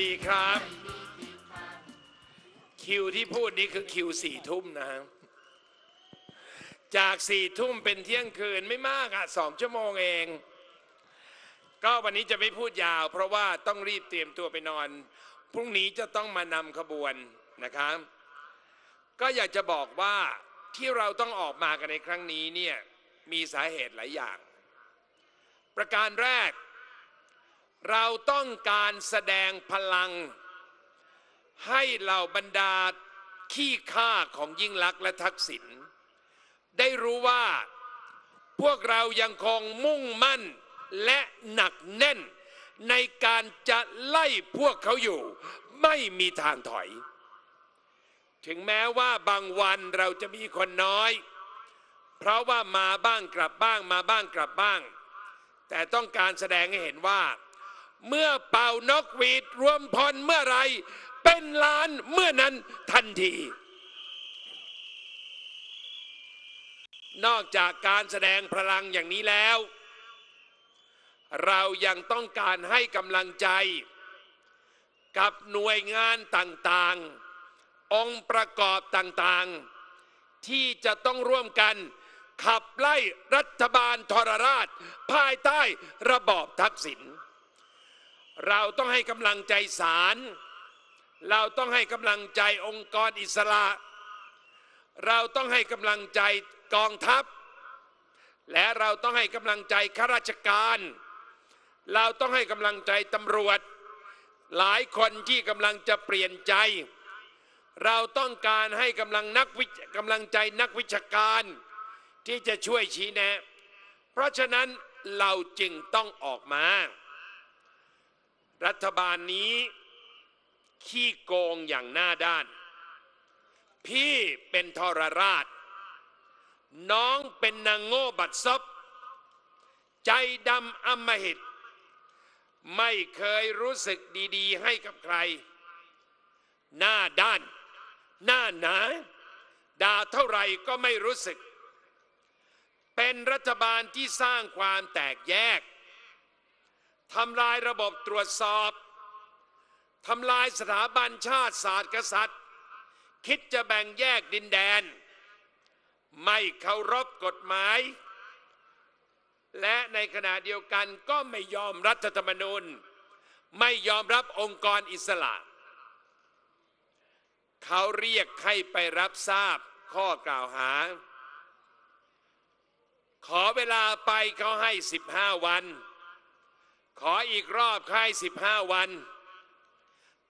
ดีครับ คิวที่พูดนี้คือคิวสี่ทุ่มนะฮะจากสี่ทุ่มเป็นเที่ยงคืนไม่มากอะสองชั่วโมงเอง ก็วันนี้จะไม่พูดยาว เพราะว่าต้องรีบเตรียมตัวไปนอน พรุ่งนี้จะต้องมานำขบวนนะครับ ก็อยากจะบอกว่าที่เราต้องออกมากันในครั้งนี้เนี่ยมีสาเหตุหลายอย่าง ประการแรก เราต้องการแสดงพลัง ให้เหล่าบรรดาขี้ข้าของยิ่งลักษณ์และทักษิณได้รู้ว่าพวกเรายังคงมุ่งมั่นและหนักแน่น ในการจะไล่พวกเขาอยู่ ไม่มีทางถอย ถึงแม้ว่าบางวันเราจะมีคนน้อย เพราะว่ามาบ้างกลับบ้างมาบ้างกลับบ้าง แต่ต้องการแสดงให้เห็นว่า เมื่อเป่านกหวีดรวมพลเมื่อไร เป็นล้านเมื่อนั้นทันที นอกจากการแสดงพลังอย่างนี้แล้ว เรายังต้องการให้กำลังใจ กับหน่วยงานต่างๆ องค์ประกอบต่างๆ ที่จะต้องร่วมกันขับไล่รัฐบาลทรราช ภายใต้ระบอบทักษิณ เราต้องให้กำลังใจศาลเราต้องให้กำลังใจองค์กรอิสระ เราต้องให้กำลังใจกองทัพ และเราต้องให้กำลังใจข้าราชการ เราต้องให้กำลังใจตำรวจ หลายคนที่กำลังจะเปลี่ยนใจ เราต้องการให้กำลังนักวิกำลังใจนักวิชาการ ที่จะช่วยชี้แนะ เพราะฉะนั้นเราจึงต้องออกมา รัฐบาลนี้ขี้โกงอย่างหน้าด้าน พี่เป็นทรราช น้องเป็นนางโง่บัดซบใจดำอำมหิต ไม่เคยรู้สึกดีๆ ให้กับใคร หน้าด้าน หน้าหนาด่าเท่าไหร่ก็ไม่รู้สึก เป็นรัฐบาลที่สร้างความแตกแยก ทำลายระบบตรวจสอบทำลายสถาบันชาติศาสตร์กษัตริย์ คิดจะแบ่งแยกดินแดน ไม่เคารพกฎหมาย และในขณะเดียวกันก็ไม่ยอมรัฐธรรมนูญ ไม่ยอมรับองค์กรอิสระ เขาเรียกให้ไปรับทราบข้อกล่าวหา ขอเวลาไปเขาให้ 15 วัน ขออีกรอบเขาให้15 วัน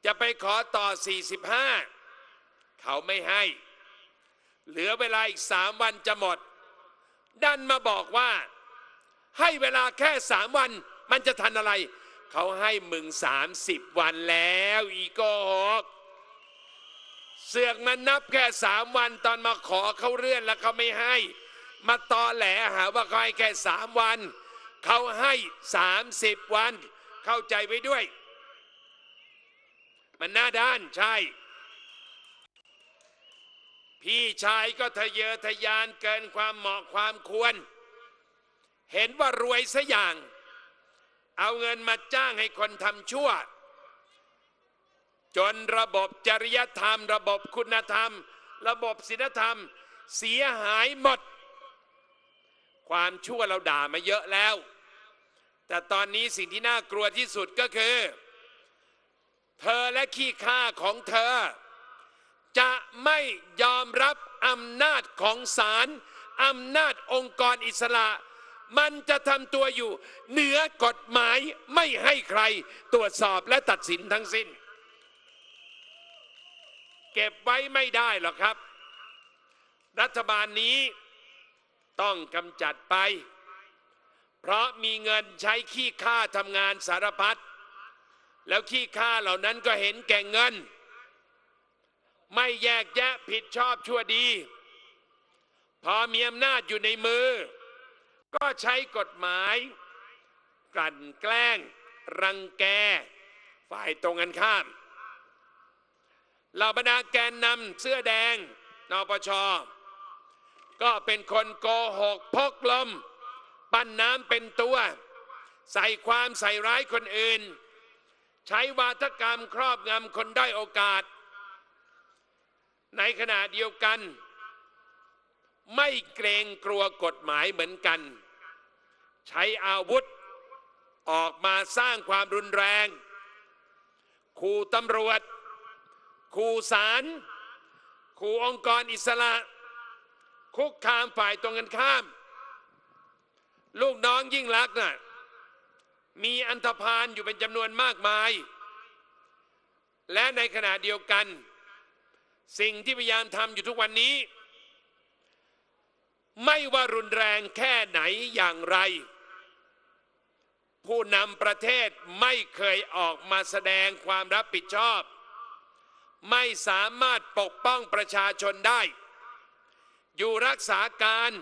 จะไปขอต่อ 45 เขาไม่ให้ เหลือเวลาอีกสามวันจะหมด ดันมาบอกว่า ให้เวลาแค่สามวัน มันจะทันอะไร เขาให้มึงสามสิบวันแล้วอีโกหกเสือกมันนับแค่สามวันตอนมาขอเขาเลื่อนแล้วเขาไม่ให้ มาตอแหลหาว่าเขาให้แค่สามวัน เขาให้สามสิบวัน เข้าใจไว้ด้วย มันหน้าด้านใช่ พี่ชายก็ทะเยอทะยานเกินความเหมาะความควร เห็นว่ารวยซะอย่าง เอาเงินมาจ้างให้คนทำชั่ว จนระบบจริยธรรม ระบบคุณธรรม ระบบศีลธรรม เสียหายหมด ความชั่วเราด่ามาเยอะแล้ว แต่ตอนนี้สิ่งที่น่ากลัวที่สุดก็คือ เธอและขี้ข้าของเธอ จะไม่ยอมรับอำนาจของศาลอำนาจองค์กรอิสระ มันจะทำตัวอยู่ เหนือกฎหมายไม่ให้ใครตรวจสอบและตัดสินทั้งสิ้น เก็บไว้ไม่ได้หรอกครับ รัฐบาลนี้ ต้องกำจัดไป เพราะมีเงินใช้ขี้ข้าทำงานสารพัดแล้วขี้ข้าเหล่านั้นก็เห็นแก่เงิน ไม่แยกแยะผิดชอบชั่วดี พอมีอำนาจอยู่ในมือ ก็ใช้กฎหมาย กลั่นแกล้ง รังแก ฝ่ายตรงกันข้ามเหล่าบรรดาแกนนำเสื้อแดงนปช ก็เป็นคนโกหกพกลม ปั้นน้ำเป็นตัว ใส่ความใส่ร้ายคนอื่น ใช้วาทกรรมครอบงำคนได้โอกาส ในขณะเดียวกัน ไม่เกรงกลัวกฎหมายเหมือนกัน ใช้อาวุธออกมาสร้างความรุนแรงขู่ตำรวจขู่ศาลขู่องค์กรอิสระ คุกคามฝ่ายตรงกันข้าม ลูกน้องยิ่งรักษณ์น่ะมีอันธพาลอยู่เป็นจำนวนมากมาย และในขณะเดียวกัน สิ่งที่พยายามทำอยู่ทุกวันนี้ ไม่ว่ารุนแรงแค่ไหนอย่างไร ผู้นำประเทศไม่เคยออกมาแสดงความรับผิดชอบ ไม่สามารถปกป้องประชาชนได้ อยู่รักษาการ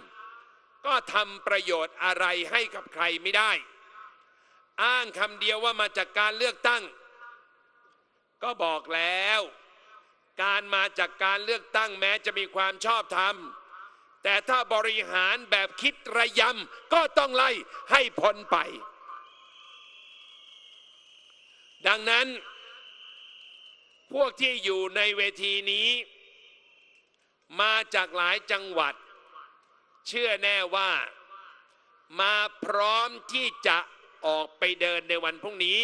ก็ทำประโยชน์อะไรให้กับใครไม่ได้ อ้างคำเดียวว่ามาจากการเลือกตั้ง ก็บอกแล้ว การมาจากการเลือกตั้งแม้จะมีความชอบธรรมแต่ถ้าบริหารแบบคิดระยำก็ต้องไล่ให้พ้นไป ดังนั้น พวกที่อยู่ในเวทีนี้ มาจากหลายจังหวัด เชื่อแน่ว่า มาพร้อมที่จะออกไปเดินในวันพรุ่งนี้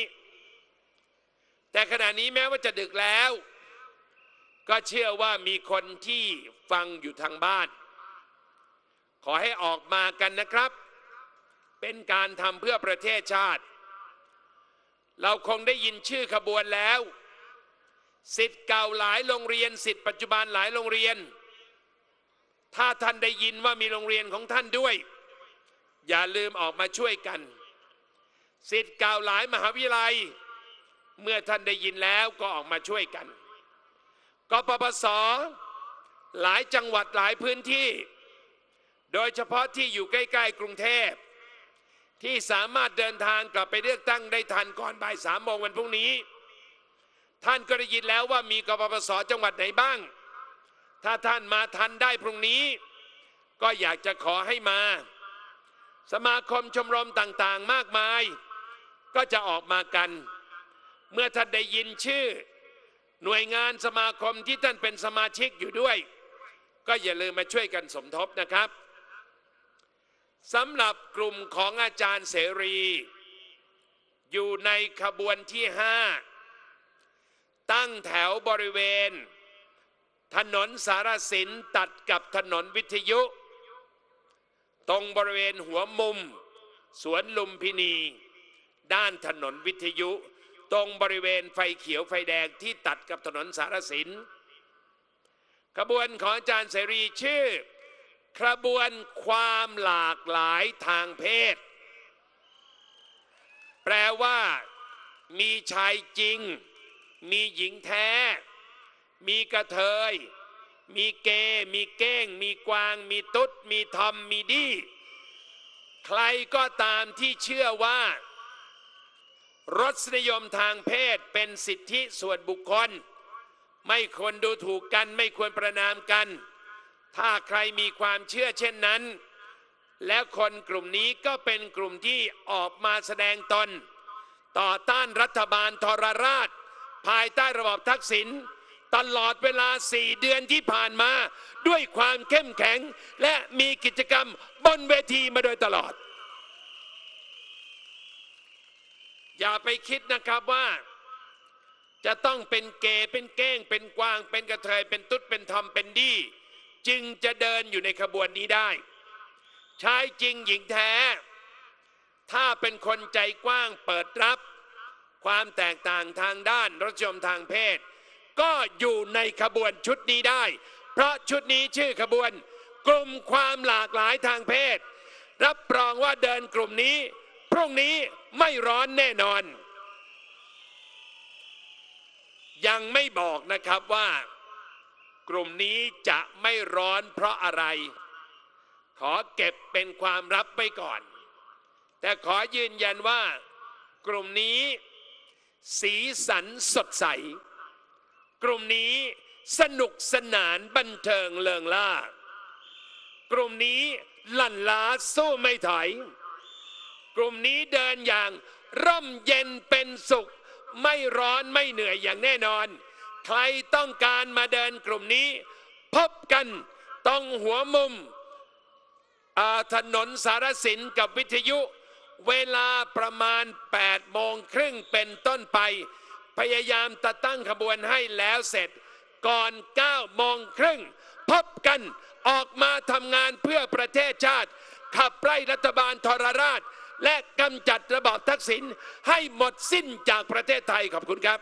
แต่ขณะนี้แม้ว่าจะดึกแล้ว ก็เชื่อว่ามีคนที่ฟังอยู่ทางบ้าน ขอให้ออกมากันนะครับ เป็นการทำเพื่อประเทศชาติ เราคงได้ยินชื่อขบวนแล้วสิทธิ์เก่าหลายโรงเรียนสิทธิ์ปัจจุบันหลายโรงเรียน ถ้าท่านได้ยินว่ามีโรงเรียนของท่านด้วย อย่าลืมออกมาช่วยกันสิทธิ์เก่าหลายมหาวิทยาลัย เมื่อท่านได้ยินแล้วก็ออกมาช่วยกันกปปสหลายจังหวัดหลายพื้นที่ โดยเฉพาะที่อยู่ใกล้ๆกรุงเทพ ที่สามารถเดินทางกลับไปเลือกตั้งได้ทันก่อนบ่ายสามโมงวันพรุ่งนี้ ท่านก็ได้ยินแล้วว่ามีกปปสจังหวัดไหนบ้าง ถ้าท่านมาทันได้พรุ่งนี้ ก็อยากจะขอให้มา สมาคมชมรมต่างๆมากมาย ก็จะออกมากัน เมื่อท่านได้ยินชื่อ หน่วยงานสมาคมที่ท่านเป็นสมาชิกอยู่ด้วย ก็อย่าลืมมาช่วยกันสมทบนะครับสำหรับกลุ่มของอาจารย์เสรี อยู่ในขบวนที่ห้าตั้งแถวบริเวณ ถนนสารสินตัดกับถนนวิทยุ ตรงบริเวณหัวมุม สวนลุมพินี ด้านถนนวิทยุ ตรงบริเวณไฟเขียวไฟแดงที่ตัดกับถนนสารสินขบวนของอาจารย์เสรีชื่อขบวนความหลากหลายทางเพศ แปลว่ามีชายจริง มีหญิงแท้ มีกระเทย มีเกย์มีเก้ง มีกวาง มีตุ๊ด มีทอม มีดี้ ใครก็ตามที่เชื่อว่า รสนิยมทางเพศเป็นสิทธิส่วนบุคคล ไม่ควรดูถูกกัน ไม่ควรประนามกัน ถ้าใครมีความเชื่อเช่นนั้น แล้วคนกลุ่มนี้ก็เป็นกลุ่มที่ออกมาแสดงตน ต่อต้านรัฐบาลทรราช ภายใต้ระบอบทักษิณ ตลอดเวลาสี่เดือนที่ผ่านมา ด้วยความเข้มแข็ง และมีกิจกรรมบนเวทีมาโดยตลอด อย่าไปคิดนะครับว่าจะต้องเป็นเกย์เป็นเก้ง เป็นกวาง เป็นกระเทยเป็นตุ๊ดเป็นทอมเป็นดี้จึงจะเดินอยู่ในขบวนนี้ได้ ชายจริงหญิงแท้ ถ้าเป็นคนใจกว้างเปิดรับ ความแตกต่างทางด้านรสนิยมทางเพศ ก็อยู่ในขบวนชุดนี้ได้ เพราะชุดนี้ชื่อขบวน กลุ่มความหลากหลายทางเพศ รับรองว่าเดินกลุ่มนี้ พรุ่งนี้ไม่ร้อนแน่นอน ยังไม่บอกนะครับว่ากลุ่มนี้จะไม่ร้อนเพราะอะไร ขอเก็บเป็นความลับไว้ก่อน แต่ขอยืนยันว่ากลุ่มนี้ สีสันสดใส กลุ่มนี้สนุกสนานบันเทิงเลิงล่า กลุ่มนี้ลั่นล้าสู้ไม่ถอย กลุ่มนี้เดินอย่างร่มเย็นเป็นสุข ไม่ร้อนไม่เหนื่อยอย่างแน่นอน ใครต้องการมาเดินกลุ่มนี้ พบกันตรงหัวมุมถนนสารสินกับวิทยุ เวลาประมาณ8โมงครึ่งเป็นต้นไป พยายามจะตั้งขบวนให้แล้วเสร็จ ก่อน9โมงครึ่งพบกันออกมาทำงานเพื่อประเทศชาติ ขับไล่รัฐบาลทรราช และกำจัดระบอบทักษิณให้หมดสิ้นจากประเทศไทยขอบคุณครับ